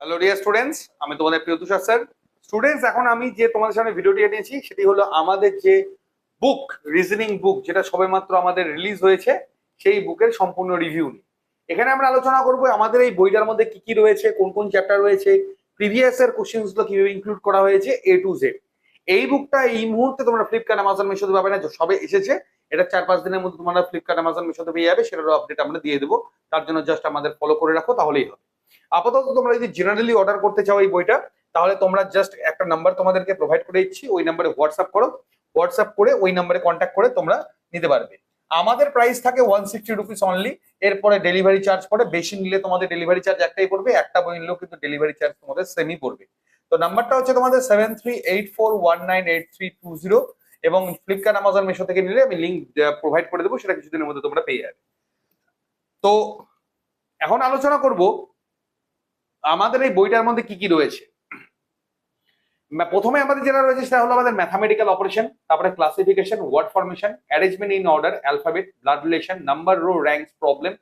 Hello dear students আমি তোমাদের প্রিয় তুষার স্যার। স্টুডেন্টস এখন আমি যে তোমাদের সামনে ভিডিওটি এনেছি সেটি হলো আমাদের যে বুক রিজনিং বুক যেটা সবেমাত্র আমাদের রিলিজ হয়েছে, সেই বুকের সম্পূর্ণ রিভিউ নিয়ে। এখানে আমরা আলোচনা করব আমাদের এই বইটার মধ্যে কি কি রয়েছে, কোন কোন চ্যাপ্টার রয়েছে প্রিভিয়াস এর কোশ্চেন্সগুলো কীভাবে ইনক্লুড করা হয়েছে এ টু জেড এই বুকটা এই মুহূর্তে তোমরা ফ্লিপকার্ট অ্যামাজন মিশোতে পাবে না, সবে এসেছে। এটা চার পাঁচ দিনের মধ্যে তোমরা ফ্লিপকার্ট অ্যামাজন মিশোতে পেয়ে যাবে, সেটারও আপডেট আমরা দিয়ে দেবো। তার জন্য জাস্ট আমাদের ফলো করে রাখো, তাহলেই হবে। আপাতত তোমরা যদি জেনারেলি অর্ডার করতে চাও এই বইটা, তাহলে তোমরা জাস্ট একটা নাম্বার তোমাদেরকে প্রোভাইড করে দিচ্ছি, ওই নাম্বারে হোয়াটসঅ্যাপ করো হোয়াটসঅ্যাপ করে ওই নাম্বারে কন্ট্যাক্ট করে তোমরা নিতে পারবে। আমাদের প্রাইস থাকে ওয়ান সিক্সটি রুপিস অনলি এরপরে ডেলিভারি চার্জ পড়ে, বেশি নিলে তোমাদের ডেলিভারি চার্জ একটাই পড়বে, একটা বই নিলেও কিন্তু ডেলিভারি চার্জ তোমাদের সেমই পড়বে। তো নাম্বারটা হচ্ছে তোমাদের seven three eight four one nine eight three two zero এবং ফ্লিপকার্ট আমাজন মেশো থেকে নিলে আমি লিঙ্ক প্রোভাইড করে দেবো, সেটা কিছুদিনের মধ্যে তোমরা পেয়ে যাবে। তো এখন আলোচনা করব আমাদের এই বইটার মধ্যে কি কি রয়েছে? প্রথমে আমাদের যেটা রয়েছে সেটা হলো আমাদের ম্যাথামেটিক্যাল অপারেশন তারপরে classification word formation arrangement in order alphabet blood relation number row ranks problem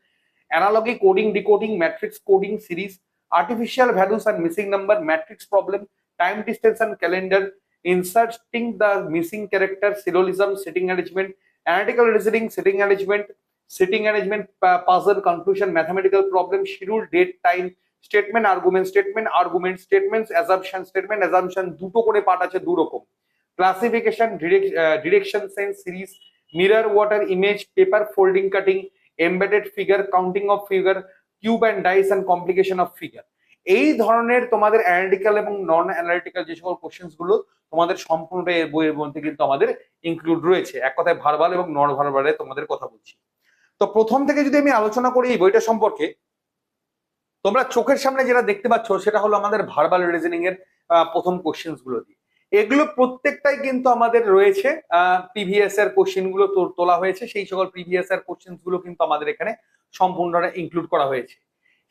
analogy coding decoding matrix coding series artificial values and missing number matrix problem time distance and calendar inserting the missing character syllogism sitting arrangement analytical reasoning sitting arrangement sitting arrangement puzzle confusion mathematical problem schedule date time time argument statement argument argument statements statement assumption, দুটো করে part আছে দু রকম classification direction sense series mirror water image paper folding cutting embedded figure counting of figure cube and dice and complication of figure এই ধরনের তোমাদের analytical এবং নন analytical যে সকল কোশ্চেন্সগুলো তোমাদের সম্পূর্ণটা এই বইয়ের মধ্যে কিন্তু আমাদের ইনক্লুড রয়েছে। এক কথায় ভারবাল এবং নন ভারবালে তোমাদের কথা বলছি। তো প্রথম থেকে যদি আমি আলোচনা করি এই বইটা সম্পর্কে তোমরা চোখের সামনে যেটা দেখতে পাচ্ছ, সেটা হলো আমাদের ভার্বাল রিজনিং এর প্রথম কোশ্চেন্সগুলো দিয়ে। এগুলো প্রত্যেকটাই কিন্তু আমাদের রয়েছে প্রিভিয়াস এর কোশ্চেনগুলো তোলা হয়েছে। সেই সকল প্রিভিয়াস এর কোশ্চেন্সগুলো কিন্তু আমাদের এখানে সম্পূর্ণটা ইনক্লুড করা হয়েছে।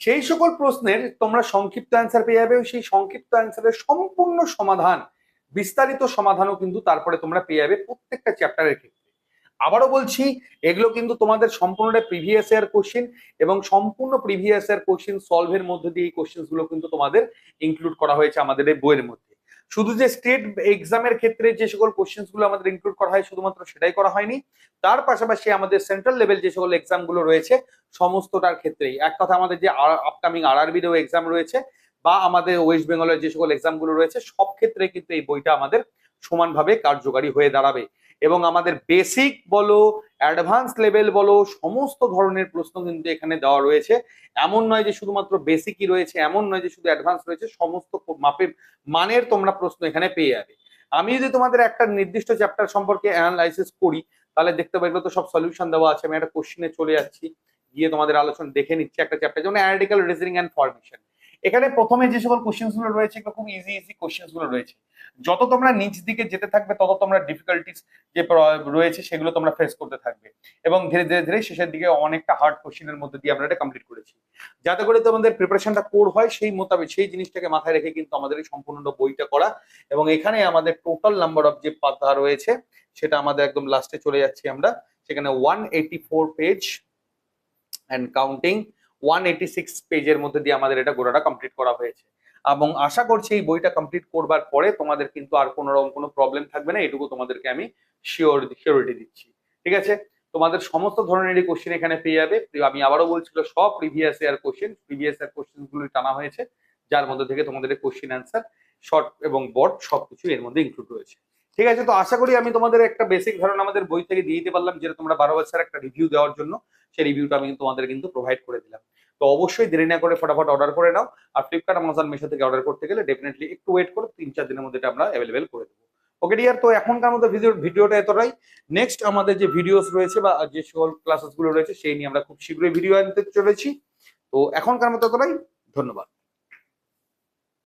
সেই সকল প্রশ্নের তোমরা সংক্ষিপ্ত অ্যান্সার পেয়ে যাবে সেই সংক্ষিপ্ত অ্যান্সারের সম্পূর্ণ সমাধান, বিস্তারিত সমাধানও কিন্তু তারপরে তোমরা পেয়ে যাবে প্রত্যেকটা চ্যাপ্টারের ক্ষেত্রে। আবারও বলছি, এগুলো কিন্তু তোমাদের সম্পূর্ণটা প্রিভিয়াস ইয়ার কোশ্চেন এবং সম্পূর্ণ প্রিভিয়াস ইয়ার কোশ্চেন সলভের মধ্যে দিয়ে এই কোশ্চেনগুলো কিন্তু তোমাদের ইনক্লুড করা হয়েছে আমাদের এই বইয়ের মধ্যে। শুধু যে স্টেট এক্সামের ক্ষেত্রে যে সকল কোশ্চেনগুলো আমাদের ইনক্লুড করা হয়, শুধুমাত্র সেটাই করা হয়নি, তার পাশাপাশি আমাদের সেন্ট্রাল লেভেল যে সকল এক্সামগুলো রয়েছে, সমস্তটার ক্ষেত্রেই। এক কথা আমাদের যে আপকামিং আর আরবিরও এক্সাম রয়েছে, বা আমাদের ওয়েস্ট বেঙ্গলের যে সকল এক্সামগুলো রয়েছে, সব ক্ষেত্রে কিন্তু এই বইটা আমাদের সমানভাবে কার্যকারী হয়ে দাঁড়াবে। এবং আমাদের বেসিক বলো অ্যাডভান্স লেভেল বলো, সমস্ত ধরনের প্রশ্ন কিন্তু এখানে দেওয়া রয়েছে। এমন নয় যে শুধুমাত্র বেসিকই রয়েছে, এমন নয় যে শুধু অ্যাডভান্স রয়েছে, সমস্ত মাপের মানের তোমরা প্রশ্ন এখানে পেয়ে যাবে। আমি যদি তোমাদের একটা নির্দিষ্ট চ্যাপ্টার সম্পর্কে অ্যানালাইসিস করি, তাহলে দেখতে পাই তো সব সলিউশন দেওয়া আছে। আমি একটা কোশ্চেনে চলে যাচ্ছি, গিয়ে তোমাদের আলোচনা দেখে নিচ্ছি একটা চ্যাপ্টার যেমন অ্যানালিটিক্যাল রিজনিং অ্যান্ড ফরমেশন এখানে প্রথমে যে সকল কোশ্চেনগুলো রয়েছে, এগুলো খুব ইজি ইজি কোশ্চেনগুলো রয়েছে। যত তোমরা নিচ দিকে যেতে থাকবে, তত তোমরা ডিফিকাল্টিস যে রয়েছে, সেগুলো তোমরা ফেস করতে থাকবে। এবং ধীরে ধীরে ধীরে শেষের দিকে অনেকটা হার্ড কোশ্চেনের মধ্যে দিয়ে আমরা এটা কমপ্লিট করেছি। যাতে করে তোমাদের প্রিপারেশনটা কোর হয়, সেই মোতাবেক, সেই জিনিসটাকে মাথায় রেখে কিন্তু আমাদের এই সম্পূর্ণ বইটা করা। এবং এখানে আমাদের টোটাল নাম্বার অফ যে পাতা রয়েছে, সেটা আমাদের একদম লাস্টে চলে যাচ্ছি আমরা। সেখানে one eighty four page and counting one eighty six পেজের মধ্যে দিয়ে আমাদের এটা গোড়াটা কমপ্লিট করা হয়েছে। এবং আশা করছি এই বইটা কমপ্লিট করবার পরে তোমাদের কিন্তু আর কোনো রকম কোনো প্রবলেম থাকবে না এটুকু তোমাদেরকে আমি শিওর শিওরিটি দিচ্ছি। ঠিক আছে? তোমাদের সমস্ত ধরনেরই কোশ্চেন এখানে পেয়ে যাবে। আমি আবারও বলছিল, সব previous year question previous year কোশ্চেনগুলো টানা হয়েছে, যার মধ্যে থেকে তোমাদের কোশ্চেন অ্যান্সার শর্ট এবং বট সবকিছু এর মধ্যে ইনক্লুড রয়েছে। ঠিক আছে, তো আশা করি আমি তোমাদের একটা বেসিক ধারণা আমাদের বই থেকে দিয়ে দিতে পারলাম যেটা তোমরা বারো বছর একটা রিভিউ দেওয়ার জন্য সেই রিভিউটা আমি তোমাদের কিন্তু প্রোভাইড করে দিলাম। তো অবশ্যই দেরি না করে ফটাফট অর্ডার করে নাও, আর ফ্লিপকার্ট আমাজন মিশো থেকে অর্ডার করতে গেলে ডেফিনেটলি একটু ওয়েট করো তিন চার দিনের মধ্যে এটা আমরা অ্যাভেলেবেল করে দেবো। ওকে ডিয়ার তো এখনকার মতো ভিডিও ভিডিওটা এতটাই। নেক্সট আমাদের যে ভিডিওস রয়েছে বা যে সকল ক্লাসেসগুলো রয়েছে, সেই নিয়ে আমরা খুব শীঘ্রই ভিডিও আনতে চলেছি। তো এখনকার মতো এতটাই, ধন্যবাদ।